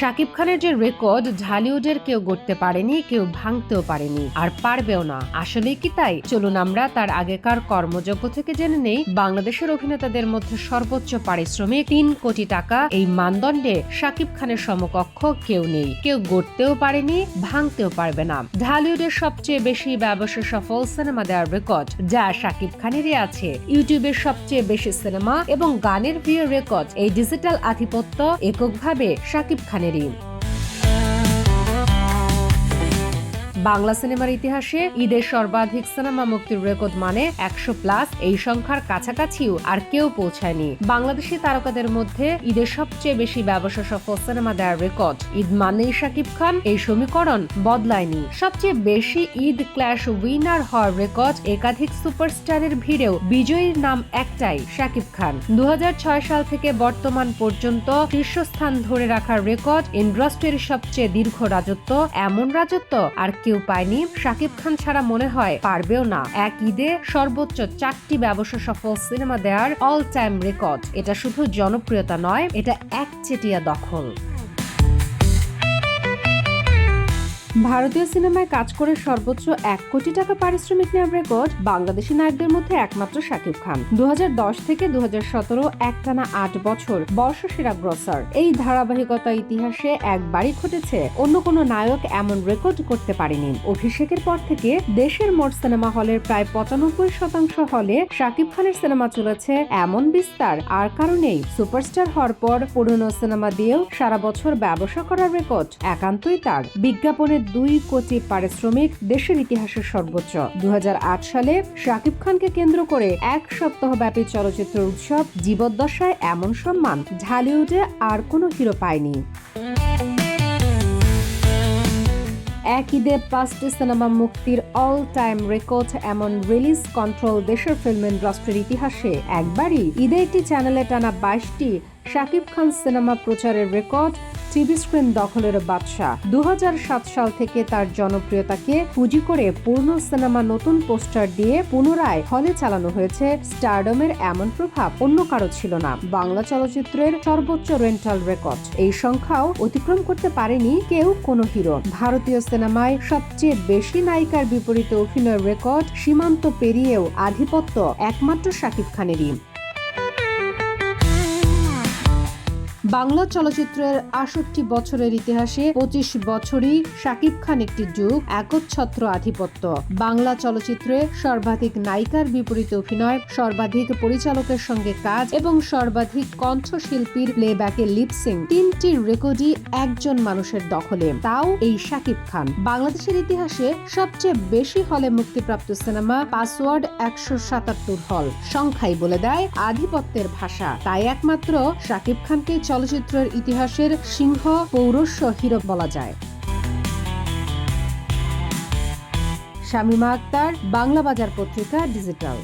শাকিব খানের যে রেকর্ড ঢালিউডের কেউ গড়তে পারেনি, কেউ ভাঙতেও পারেনি, আর পারবেও না। আসলে কি তাই? চলুন আমরা তার আগেকার কর্মযোগ্য থেকে জেনে নেই। বাংলাদেশের অভিনেতাদের মধ্যে সর্বোচ্চ পারিশ্রমিক তিন কোটি টাকা। এই মানদণ্ডে শাকিব খানের সমকক্ষ কেউ নেই। কেউ গড়তেও পারেনি, ভাঙতেও পারবে না। ঢালিউডের সবচেয়ে বেশি ব্যবসা সফল সিনেমা দেওয়ার রেকর্ড যা শাকিব খানেরই আছে। ইউটিউবের সবচেয়ে বেশি সিনেমা এবং গানের ভিউ রেকর্ড এই ডিজিটাল আধিপত্য এককভাবে শাকিব খানেরই বাংলা সিনেমার ইতিহাসে ঈদের সর্বাধিক সিনেমা মুক্তির রেকর্ড মানে একশো প্লাস। এই সংখ্যার কাছাকাছিও আর কেউ পৌঁছায়নি। বাংলাদেশি তারকাদের মধ্যে ঈদের সবচেয়ে বেশি ব্যবসা সফল সিনেমা দেওয়ার রেকর্ড ঈদ মানেই শাকিব খান। এই সমীকরণ বদলায়নি। সবচেয়ে বেশি ঈদ ক্ল্যাশ উইনার হওয়ার রেকর্ড একাধিক সুপারস্টারের ভিড়েও বিজয়ীর নাম একটাই, শাকিব খান। দু হাজার ছয় সাল থেকে বর্তমান পর্যন্ত শীর্ষস্থান ধরে রাখার রেকর্ড ইন্ডাস্ট্রির সবচেয়ে দীর্ঘ রাজত্ব, এমন রাজত্ব আর কেউ পায়নি। শাকিব খান ছাড়া মনে হয় পারবেও না। এক ঈদে সর্বোচ্চ চারটি ব্যবসা সফল সিনেমা দেওয়ার অল টাইম রেকর্ড এটা শুধু জনপ্রিয়তা নয়, এটা একচেটিয়া দখল। ভারতীয় সিনেমায় কাজ করে সর্বোচ্চ এক কোটি টাকা পারিশ্রমিক নেওয়ার রেকর্ড বাংলাদেশি নায়কদের মধ্যে একমাত্র শাকিব খান। দু হাজার দশ থেকে দু একটানা আট বছর বর্ষসেরা গ্রসার। এই ধারাবাহিকতা ইতিহাসে একবারই ঘটেছে। অন্য কোনো নায়ক এমন রেকর্ড করতে পারেনি। অভিষেকের পর থেকে দেশের মোট সিনেমা হলের প্রায় পঁচানব্বই শতাংশ হলে শাকিব খানের সিনেমা চলেছে এমন বিস্তার। আর কারণেই সুপারস্টার হওয়ার পর পুরনো সিনেমা দিয়েও সারা বছর ব্যবসা করার রেকর্ড একান্তই তার। বিজ্ঞাপনের দুই কোটি পারিশ্রমিক দেশের ইতিহাসের সর্বোচ্চ। দু সালে শাকিব খানকে কেন্দ্র করে এক সপ্তাহব্যাপী চলচ্চিত্র উৎসব জীবদ্দশায় এমন সম্মান ঢালিউডে আর কোনো হিরো পায়নি। এক ঈদে পাঁচটি সিনেমা মুক্তির অল টাইম রেকর্ড এমন রিলিজ কন্ট্রোল দেশের ফিল্ম ইন্ডাস্ট্রির ইতিহাসে একবারই ঈদে একটি চ্যানেলে টানা বাইশটি শাকিব খান সিনেমা প্রচারের রেকর্ড টিভি স্ক্রিন দখলের বাদশাহ দু হাজার সাত সাল থেকে তার জনপ্রিয়তাকে পুঁজি করে পূর্ণ সিনেমা নতুন পোস্টার দিয়ে পুনরায় হলে চালানো হয়েছে স্টারডমের এমন প্রভাব অন্য কারও ছিল না। বাংলা চলচ্চিত্রের সর্বোচ্চ রেন্টাল রেকর্ড। এই সংখ্যাও অতিক্রম করতে পারেনি কেউ কোনো হিরো। ভারতীয় সিনেমায় সবচেয়ে বেশি নায়িকার বিপরীতে অভিনয়ের রেকর্ড সীমান্ত পেরিয়েও আধিপত্য একমাত্র শাকিব খানেরই। বাংলা চলচ্চিত্রের আষট্টি বছরের ইতিহাসে পঁচিশ বছরই শাকিব খান একটি যুগ, একচ্ছত্র আধিপত্য। বাংলা চলচ্চিত্রে সর্বাধিক নায়িকার বিপরীতে অভিনয়, সর্বাধিক পরিচালকের সঙ্গে কাজ এবং সর্বাধিক কণ্ঠশিল্পীর প্লেব্যাকে লিপসিং তিনটি রেকর্ডই একজন মানুষের দখলে। তাও এই শাকিব খান। বাংলাদেশের ইতিহাসে সবচেয়ে বেশি হলে মুক্তিপ্রাপ্ত সিনেমা পাসওয়ার্ড একশো সাতাত্তর হল। সংখ্যাই বলে দেয় আধিপত্যের ভাষা। তাই একমাত্র শাকিব খানকে চলচ্চিত্রের ইতিহাসের সিংহ পৌরস্য হীরক বলা যায়। শামীমা আক্তার বাংলা বাজার পত্রিকা ডিজিটাল।